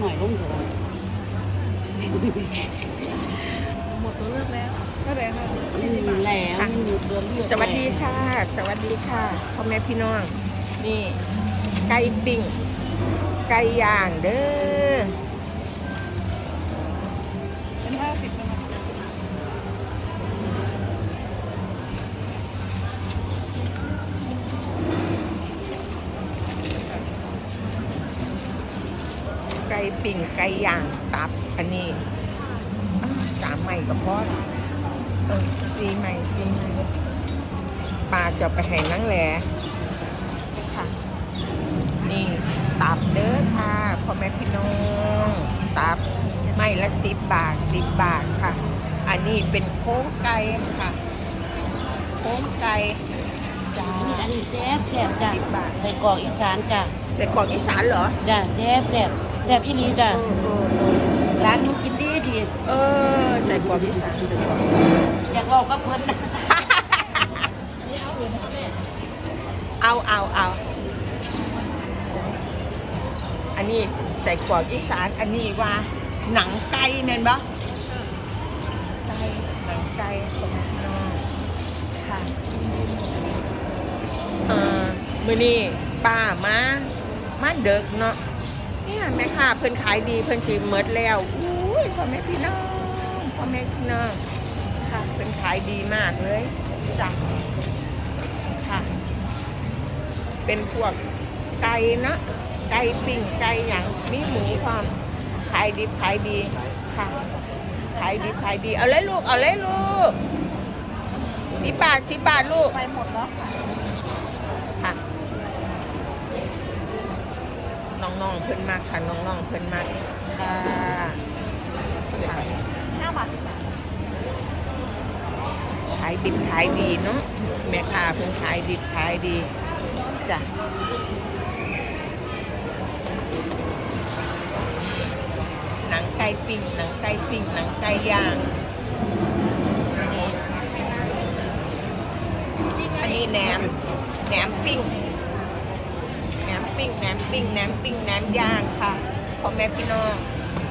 หน่อยลงเถอะหมดตัวเลือกแล้วก็แาไวค่ะแล้วไลือกสวัสดีค่ะ สวัสดีค่ะพ่อแม่พี่น้อง นี่ ไก่ปิ้ง ไก่ย่างเด้อเป็นห้าสิบนะ ก่ปิ้งไก่ย่างตับ อันนี้อ้าวสามใหม่กับพ่อเออสี่ใหม่สี่ใหม่ปลาจะไปให้นั่งแหลค่ะนี่ตับเด้อค่ะพ่อแม่พี่น้องตับไม่ละสิบบาทสิบบาทค่ะ อันนี้เป็นโค้งไก่ค่ะ โค้งไก่จ้านี่อันนี้แซ่บแซ่บจ้ะสิบบาทใส่กรอกอีสานจ้ะ ใส่กรอกอีสานเหรอจ้ะแซ่บแซ่บแซ่บอีหลีจ้ะเออเออเออร้านหนูกินดีดีเออใส่กรอกอีสานอยากบอกกับเพิ่นนะเอาเอาเอาอันนี้ใส่กรอกอีสานอันนี้ว่าหนังไก่แม่นปะไก่หนังไก่ของพี่น้องค่ะเอ่อมื้อนี้ป้ามา มาเด็กเนาะเนี่ยแม่ค้าเพิ่นขายดีเพิ่นสิหมดแล้วอุ้ยพ่อแม่พี่น้องพ่อแม่พี่น้องค่ะเพิ่นขายดีมากเลยจ้ะค่ะ เป็นพวกไก่นะไก่ปิ้งไก่หยังมีหมูความขายดีขายดีค่ะขายดีขายดีเอาเลยลูกเอาเลยลูกสิบบาทสิบบาทลูกไปหมดแล้วค่ะ น้องๆเพิ่นมากค่ะน้องๆเพิ่นมากค่ะค่ะห้าบาทสิบบาทขายดิบขายดีเนาะแม่ค้าเพิ่นขายดิบขายดีจ้ะหนังไก่ปิ้งหนังไก่ปิ้งหนังไก่ย่างอันนี้อันนี้แหนมแหนมปิ้งแหนม ปิ้งแหนมปิ้งแหนมปิ้งแหนมย่างค่ะพ่อแม่พี่น้อง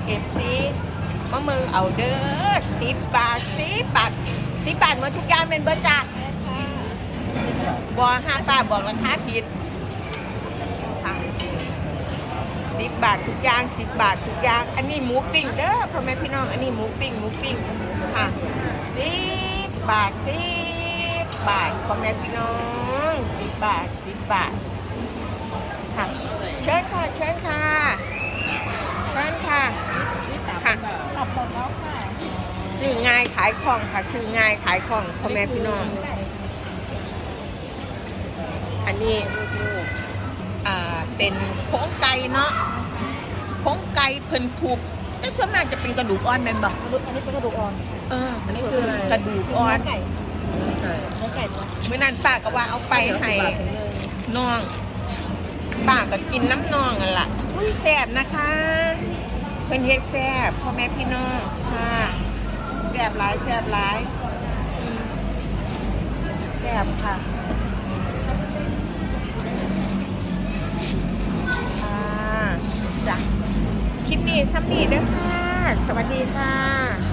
เอฟซีมะเมืองเอาเด้อสิบบาทสิบบาทสิบบาทหมดทุกอย่างเป็นเบอร์จ้าบอห้าตาบอกราคาผิดค่ะสิบบาททุกอย่างสิบบาททุกอย่าง อันนี้หมูปิ้งเด้อพ่อแม่พี่น้องอันนี้หมูปิ้งหมูปิ้งค่ะสิบบาทสิบบาทพ่อแม่พี่น้องสิบบาทสิบบาท เชิญค่ะเชิญค่ะ เชิญค่ะ ค่ะขอบคุณแล้วค่ะซื้อง่ายขายของค่ะ ซื้อง่ายขายของพ่อแม่พี่น้อง อันนี้อ่าเป็นโค้งไก่เนาะโค้งไก่เพิ่นถูกแต่ส่วนมากจะเป็นกระดูกอ่อนแม่นบ่อันนี้เป็นกระดูกอ่อน เออ อันนี้คือกระดูกอ่อนไก่เนื้อไก่ตัวเมื่อนั้นป้าก็ว่าเอาไปให้น้องป้า ก็กินน้ำนองนั่นล่ะอุ้ยแซ่บนะคะเพิ่อนเฮ็ดแซ่บพ่อแม่พี่น้องค่ะแซ่บหลายแซ่บหลายแซ่บค่ะค่ะจ้ะคลิปนี้ซ้ำนี้เด้อค่ะ สวัสดีค่ะ